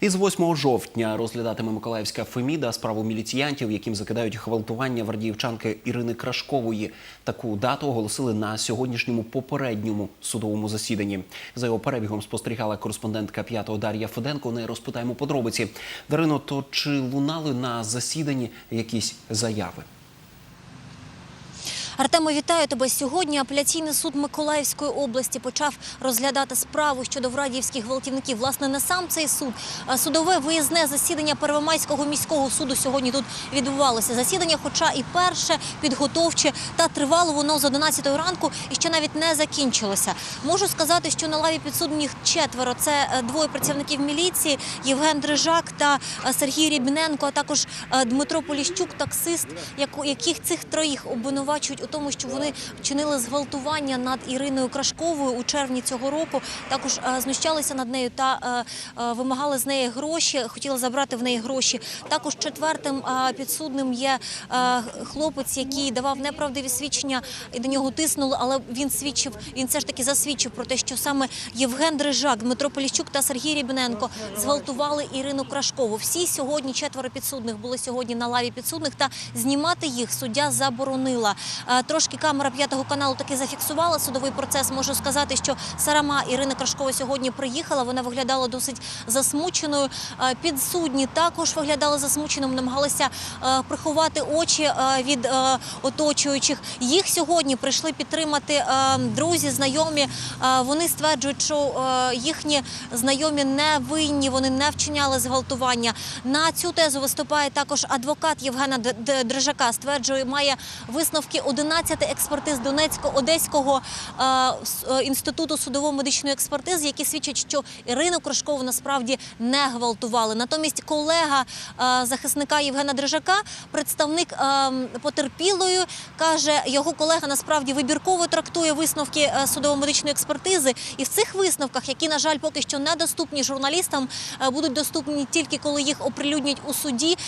Із 8 жовтня розглядатиме Миколаївська Феміда справу міліціянтів, яким закидають гвалтування вардіївчанки Ірини Крашкової. Таку дату оголосили на сьогоднішньому попередньому судовому засіданні. За його перебігом спостерігала кореспондентка п'ятого Дар'я Феденко. У неї розпитаємо подробиці. Дарино, то чи лунали на засіданні якісь заяви? Артемо, вітаю тебе. Сьогодні апеляційний суд Миколаївської області почав розглядати справу щодо врадіївських гвалтівників. Власне, не сам цей суд, судове виїзне засідання Первомайського міського суду сьогодні тут відбувалося. Засідання, хоча і перше, підготовче, та тривало воно з 11 ранку і ще навіть не закінчилося. Можу сказати, що на лаві підсудних четверо. Це е, двоє працівників міліції, Євген Дрижак та е, Сергій Рібненко, а також е, Дмитро Поліщук, таксист, яких цих троїх обвинувачують у тому, що вони вчинили зґвалтування над Іриною Крашковою у червні цього року. Також е, знущалися над нею та е, е, вимагали з неї гроші, хотіли забрати в неї гроші. Також четвертим підсудним є хлопець, який давав неправдиві свідчення і до нього тиснули, але він свідчив, він все ж таки засвідчив про те, що саме Євген Дрижак, Дмитро Поліщук та Сергій Рібненко зґвалтували Ірину Крашкову. Всі сьогодні четверо підсудних були сьогодні на лаві підсудних, та знімати їх суддя заборонила. Трошки камера п'ятого каналу таки зафіксувала судовий процес. Можу сказати, що сама Ірина Крашкова сьогодні приїхала. Вона виглядала досить засмученою. Підсудні також виглядали засмученими, намагалися е, приховати очі е, від е, оточуючих. Їх сьогодні прийшли підтримати друзі, знайомі. Вони стверджують, що їхні знайомі не винні, вони не вчиняли зґвалтування. На цю тезу виступає також адвокат Євгена Дрижака. Стверджує, має висновки 11 експертиз Донецько-Одеського е, е, інституту судово-медичної експертизи, які свідчать, що Ірину Крошкову насправді не гвалтували. Натомість колега е, захисника Євгена Дрижака, представник потерпілої, каже, його колега насправді вибірково трактує висновки судово-медичної експертизи. І в цих висновках, які, на жаль, поки що недоступні журналістам, будуть доступні тільки коли їх оприлюднять у суді,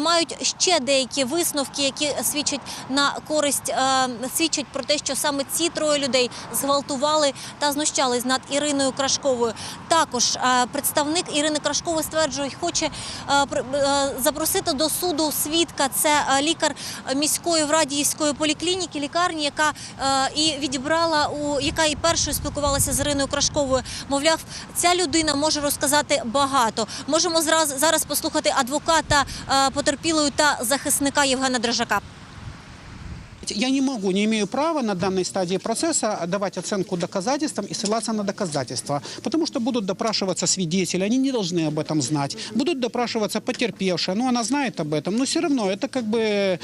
мають ще деякі висновки, які свідчать на користь, е, свідчать про те, що саме ці троє людей зґвалтували та знущались над Іриною Крашковою. Також е, представник Ірини Крашкової стверджує, хоче е, е, запросити до суду свідка. Це е, лікар міської врадіївської поліклініки, лікарні, яка е, і відібрала у яка і першою спілкувалася з Іриною Крашковою. Мовляв, ця людина може розказати багато. Можемо зраз зараз послухати адвоката е, потерпілої та захисника Євгена Дрижака Я не могу, не имею права на данной стадии процесса давать оценку доказательствам и ссылаться на доказательства, потому что будут допрашиваться свидетели, они не должны об этом знать, будут допрашиваться потерпевшие, ну она знает об этом, но все равно это как бы э,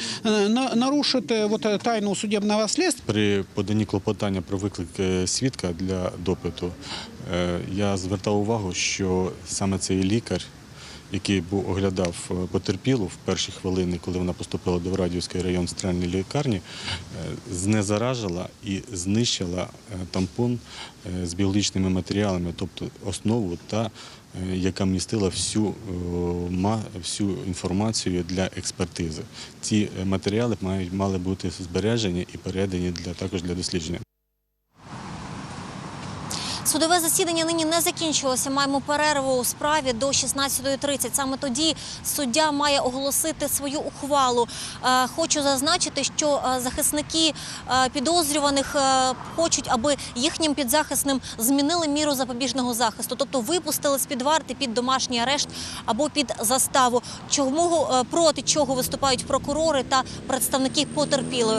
на- нарушит э, вот э, тайну судебного следствия. При поданні клопотання про виклик е, свідка для допиту е, я звертав увагу, що саме цей лікар, який був оглядав е, потерпілу в перші хвилини, коли вона поступила до Радіївської районної центральної лікарні, е, знезаражила і знищила е, тампон з біологічними матеріалами, тобто основу та яка містила всю, всю інформацію для експертизи. Ці матеріали мають мали бути збережені і передані для також для дослідження. Судове засідання нині не закінчилося. Маємо перерву у справі до 16.30. Саме тоді суддя має оголосити свою ухвалу. Е, Хочу зазначити, що е, захисники е, підозрюваних хочуть, аби їхнім підзахисним змінили міру запобіжного захисту, тобто випустили з під варти під домашній арешт або під заставу. Чому проти чого виступають прокурори та представники потерпілої?